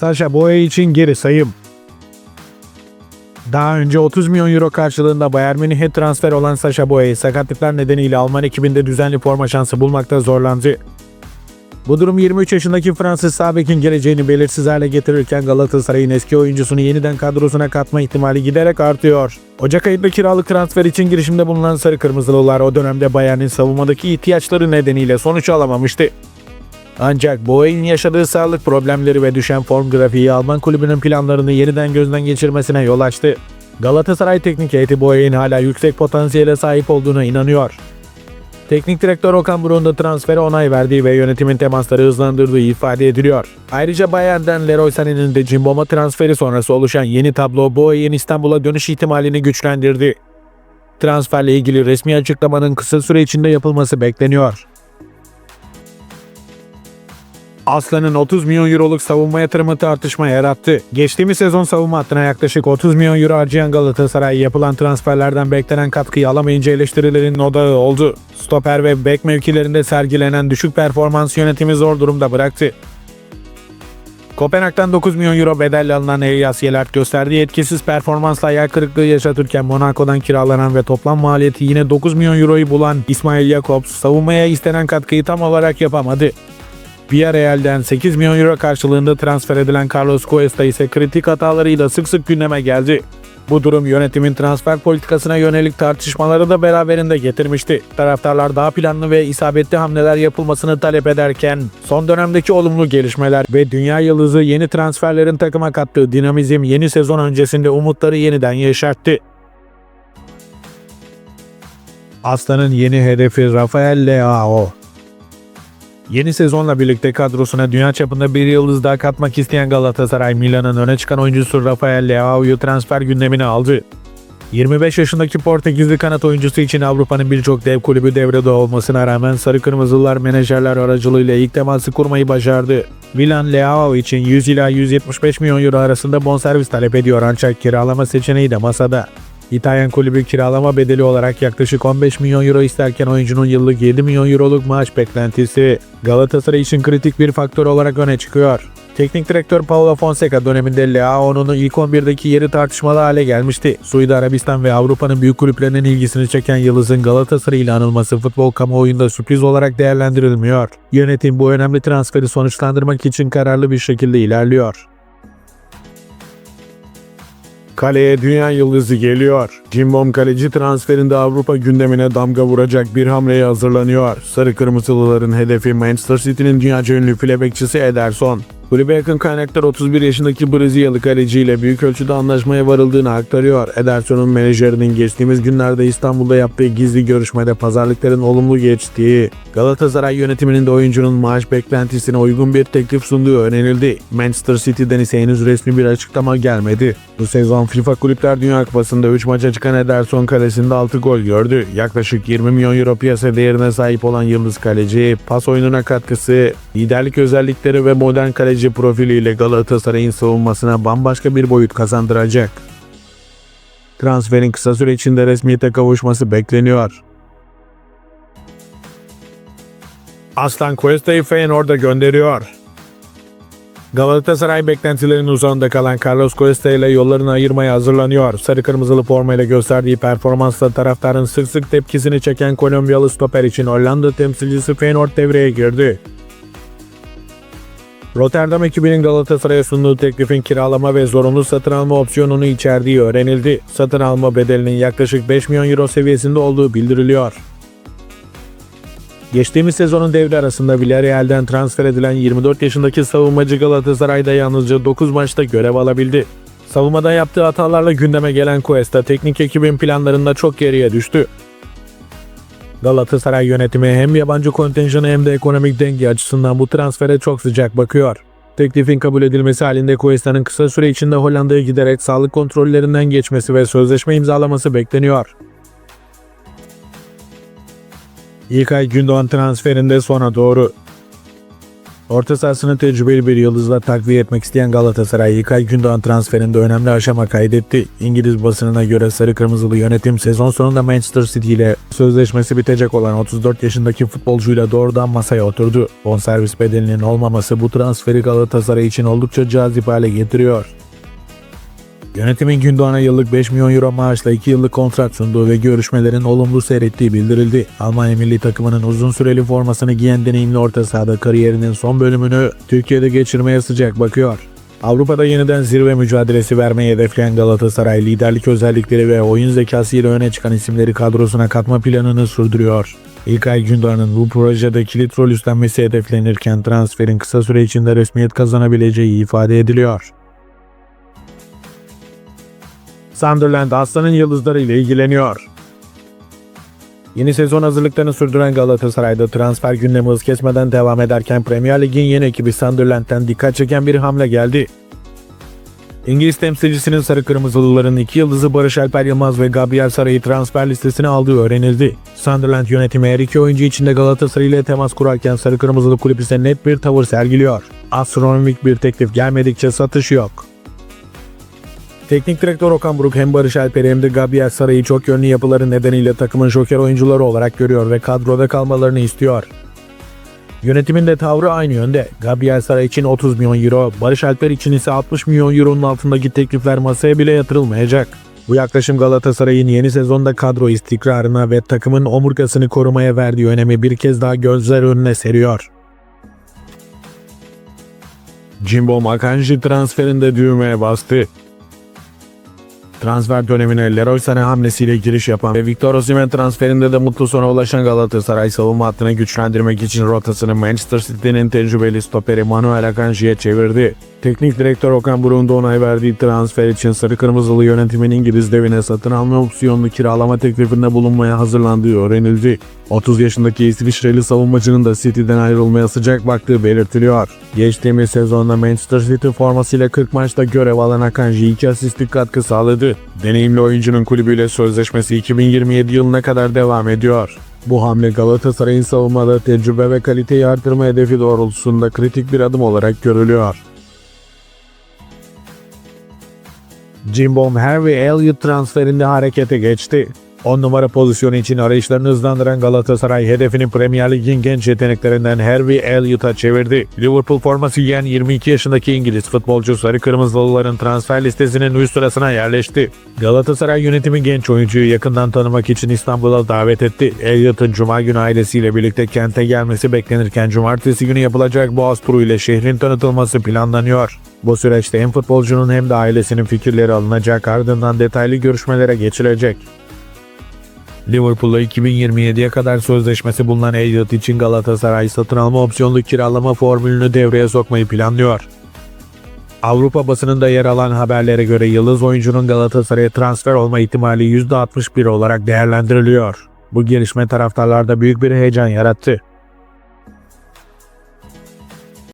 Sasha Boye için geri sayım. Daha önce 30 milyon euro karşılığında Bayern Münih'e transfer olan Sasha Boye sakatlıklar nedeniyle Alman ekibinde düzenli forma şansı bulmakta zorlandı. Bu durum 23 yaşındaki Fransız sağ bekin geleceğini belirsiz hale getirirken Galatasaray'ın eski oyuncusunu yeniden kadrosuna katma ihtimali giderek artıyor. Ocak ayında kiralık transfer için girişimde bulunan Sarı Kırmızılılar o dönemde Bayern'in savunmadaki ihtiyaçları nedeniyle sonuç alamamıştı. Ancak Boey'in yaşadığı sağlık problemleri ve düşen form grafiği Alman kulübünün planlarını yeniden gözden geçirmesine yol açtı. Galatasaray teknik heyeti Boey'in hala yüksek potansiyele sahip olduğuna inanıyor. Teknik direktör Okan Buruk'un da transfere onay verdiği ve yönetimin temasları hızlandırdığı ifade ediliyor. Ayrıca Bayern'den Leroy Sané'nin de Cimbom'a transferi sonrası oluşan yeni tablo Boey'in İstanbul'a dönüş ihtimalini güçlendirdi. Transferle ilgili resmi açıklamanın kısa süre içinde yapılması bekleniyor. Aslan'ın 30 milyon euroluk savunma yatırımı tartışma yarattı. Geçtiğimiz sezon savunma hattına yaklaşık 30 milyon euro harcayan Galatasaray yapılan transferlerden beklenen katkıyı alamayınca eleştirilerin odağı oldu. Stoper ve bek mevkilerinde sergilenen düşük performans yönetimi zor durumda bıraktı. Kopenhag'dan 9 milyon euro bedelle alınan Elias Yelert gösterdiği etkisiz performansla hayal kırıklığı yaşatırken Monaco'dan kiralanan ve toplam maliyeti yine 9 milyon euroyu bulan İsmail Jakobs savunmaya istenen katkıyı tam olarak yapamadı. Villarreal'den 8 milyon euro karşılığında transfer edilen Carlos Cuesta ise kritik hatalarıyla sık sık gündeme geldi. Bu durum yönetimin transfer politikasına yönelik tartışmaları da beraberinde getirmişti. Taraftarlar daha planlı ve isabetli hamleler yapılmasını talep ederken son dönemdeki olumlu gelişmeler ve dünya yıldızı yeni transferlerin takıma kattığı dinamizm yeni sezon öncesinde umutları yeniden yeşertti. Aslan'ın yeni hedefi Rafael Leao. Yeni sezonla birlikte kadrosuna dünya çapında bir yıldız daha katmak isteyen Galatasaray Milan'ın öne çıkan oyuncusu Rafael Leao'yu transfer gündemine aldı. 25 yaşındaki Portekizli kanat oyuncusu için Avrupa'nın birçok dev kulübü devrede olmasına rağmen Sarı Kırmızılar menajerler aracılığıyla ilk teması kurmayı başardı. Milan Leao için 100 ila 175 milyon euro arasında bonservis talep ediyor ancak kiralama seçeneği de masada. İtalyan kulübü kiralama bedeli olarak yaklaşık 15 milyon euro isterken oyuncunun yıllık 7 milyon euroluk maaş beklentisi Galatasaray için kritik bir faktör olarak öne çıkıyor. Teknik direktör Paulo Fonseca döneminde Leao'nun ilk 11'deki yeri tartışmalı hale gelmişti. Suudi Arabistan ve Avrupa'nın büyük kulüplerinin ilgisini çeken Yıldız'ın Galatasaray ile anılması futbol kamuoyunda sürpriz olarak değerlendirilmiyor. Yönetim bu önemli transferi sonuçlandırmak için kararlı bir şekilde ilerliyor. Kaleye dünya yıldızı geliyor. Cimbom kaleci transferinde Avrupa gündemine damga vuracak bir hamleye hazırlanıyor. Sarı Kırmızılıların hedefi Manchester City'nin dünyaca ünlü file bekçisi Ederson. Kulübe yakın kaynaklar 31 yaşındaki Brezilyalı kaleciyle büyük ölçüde anlaşmaya varıldığını aktarıyor. Ederson'un menajerinin geçtiğimiz günlerde İstanbul'da yaptığı gizli görüşmede pazarlıkların olumlu geçtiği, Galatasaray yönetiminin de oyuncunun maaş beklentisine uygun bir teklif sunduğu önerildi. Manchester City'den ise henüz resmi bir açıklama gelmedi. Bu sezon FIFA Kulüpler Dünya Kupası'nda 3 maça çıkan Ederson kalesinde 6 gol gördü. Yaklaşık 20 milyon euro piyasa değerine sahip olan yıldız kaleci, pas oyununa katkısı, liderlik özellikleri ve modern kaleci profiliyle Galatasaray'ın savunmasına bambaşka bir boyut kazandıracak. Transferin kısa süre içinde resmiyete kavuşması bekleniyor. Aslan Cuesta'yı Feyenoord'a gönderiyor. Galatasaray beklentilerinin uzağında kalan Carlos Cuesta ile yollarını ayırmaya hazırlanıyor. Sarı kırmızılı formayla gösterdiği performansla taraftarın sık sık tepkisini çeken Kolombiyalı stoper için Hollanda temsilcisi Feyenoord devreye girdi. Rotterdam ekibinin Galatasaray'a sunduğu teklifin kiralama ve zorunlu satın alma opsiyonunu içerdiği öğrenildi. Satın alma bedelinin yaklaşık 5 milyon euro seviyesinde olduğu bildiriliyor. Geçtiğimiz sezonun devre arasında Villarreal'den transfer edilen 24 yaşındaki savunmacı Galatasaray'da yalnızca 9 maçta görev alabildi. Savunmada yaptığı hatalarla gündeme gelen Cuesta teknik ekibin planlarında çok geriye düştü. Galatasaray yönetimi hem yabancı kontenjanı hem de ekonomik denge açısından bu transfere çok sıcak bakıyor. Teklifin kabul edilmesi halinde Cuesta'nın kısa süre içinde Hollanda'ya giderek sağlık kontrollerinden geçmesi ve sözleşme imzalaması bekleniyor. İlkay Gündoğan transferinde sona doğru. Orta sahasını tecrübeli bir yıldızla takviye etmek isteyen Galatasaray İlkay Gündoğan transferinde önemli aşama kaydetti. İngiliz basınına göre sarı kırmızılı yönetim sezon sonunda Manchester City ile sözleşmesi bitecek olan 34 yaşındaki futbolcuyla doğrudan masaya oturdu. Bonservis bedelinin olmaması bu transferi Galatasaray için oldukça cazip hale getiriyor. Yönetimin Gündoğan'a yıllık 5 milyon euro maaşla 2 yıllık kontrat sunduğu ve görüşmelerin olumlu seyrettiği bildirildi. Almanya milli takımının uzun süreli formasını giyen deneyimli orta sahada kariyerinin son bölümünü Türkiye'de geçirmeye sıcak bakıyor. Avrupa'da yeniden zirve mücadelesi vermeyi hedefleyen Galatasaray liderlik özellikleri ve oyun zekasıyla öne çıkan isimleri kadrosuna katma planını sürdürüyor. İlkay Gündoğan'ın bu projede kilit rol üstlenmesi hedeflenirken transferin kısa süre içinde resmiyet kazanabileceği ifade ediliyor. Sunderland Aslan'ın yıldızları ile ilgileniyor. Yeni sezon hazırlıklarını sürdüren Galatasaray'da transfer gündemi hız kesmeden devam ederken Premier Lig'in yeni ekibi Sunderland'den dikkat çeken bir hamle geldi. İngiliz temsilcisinin sarı kırmızılıların iki yıldızı Barış Alper Yılmaz ve Gabriel Saray'ı transfer listesine aldığı öğrenildi. Sunderland yönetimi her iki oyuncu içinde Galatasaray ile temas kurarken sarı kırmızılı kulüp ise net bir tavır sergiliyor. Astronomik bir teklif gelmedikçe satış yok. Teknik direktör Okan Buruk hem Barış Alper'i hem de Gabriel Saray'ı çok yönlü yapıları nedeniyle takımın joker oyuncuları olarak görüyor ve kadroda kalmalarını istiyor. Yönetimin de tavrı aynı yönde. Gabriel Saray için 30 milyon euro, Barış Alper için ise 60 milyon euronun altındaki teklifler masaya bile yatırılmayacak. Bu yaklaşım Galatasaray'ın yeni sezonda kadro istikrarına ve takımın omurgasını korumaya verdiği önemi bir kez daha gözler önüne seriyor. Jimbo Makanji transferinde düğmeye bastı. Transfer dönemine Leroy Sané hamlesiyle giriş yapan ve Victor Osimhen transferinde de mutlu sona ulaşan Galatasaray savunma hattını güçlendirmek için rotasını Manchester City'nin tecrübeli stoperi Manuel Akanji'ye çevirdi. Teknik direktör Okan Buruk'un da onay verdiği transfer için Sarı Kırmızılı yönetimin İngiliz devine satın alma opsiyonlu kiralama teklifinde bulunmaya hazırlandığı öğrenildi. 30 yaşındaki İsviçreli savunmacının da City'den ayrılmaya sıcak baktığı belirtiliyor. Geçtiğimiz sezonda Manchester City formasıyla 40 maçta görev alan Akanji 2 asistlik katkı sağladı. Deneyimli oyuncunun kulübüyle sözleşmesi 2027 yılına kadar devam ediyor. Bu hamle Galatasaray'ın savunmada tecrübe ve kaliteyi artırma hedefi doğrultusunda kritik bir adım olarak görülüyor. Jimbom Harvey Elliott transferinde harekete geçti. 10 numara pozisyonu için arayışlarını hızlandıran Galatasaray hedefini Premier Lig'in genç yeteneklerinden Harvey Elliott'a çevirdi. Liverpool forması giyen 22 yaşındaki İngiliz futbolcu Sarı Kırmızılıların transfer listesinin üst sırasına yerleşti. Galatasaray yönetimi genç oyuncuyu yakından tanımak için İstanbul'a davet etti. Elliott'ın Cuma günü ailesiyle birlikte kente gelmesi beklenirken Cumartesi günü yapılacak Boğaz turu ile şehrin tanıtılması planlanıyor. Bu süreçte hem futbolcunun hem de ailesinin fikirleri alınacak ardından detaylı görüşmelere geçilecek. Liverpool'la 2027'ye kadar sözleşmesi bulunan Elliot için Galatasaray satın alma opsiyonlu kiralama formülünü devreye sokmayı planlıyor. Avrupa basınında yer alan haberlere göre yıldız oyuncunun Galatasaray'a transfer olma ihtimali %61 olarak değerlendiriliyor. Bu gelişme taraftarlarda büyük bir heyecan yarattı.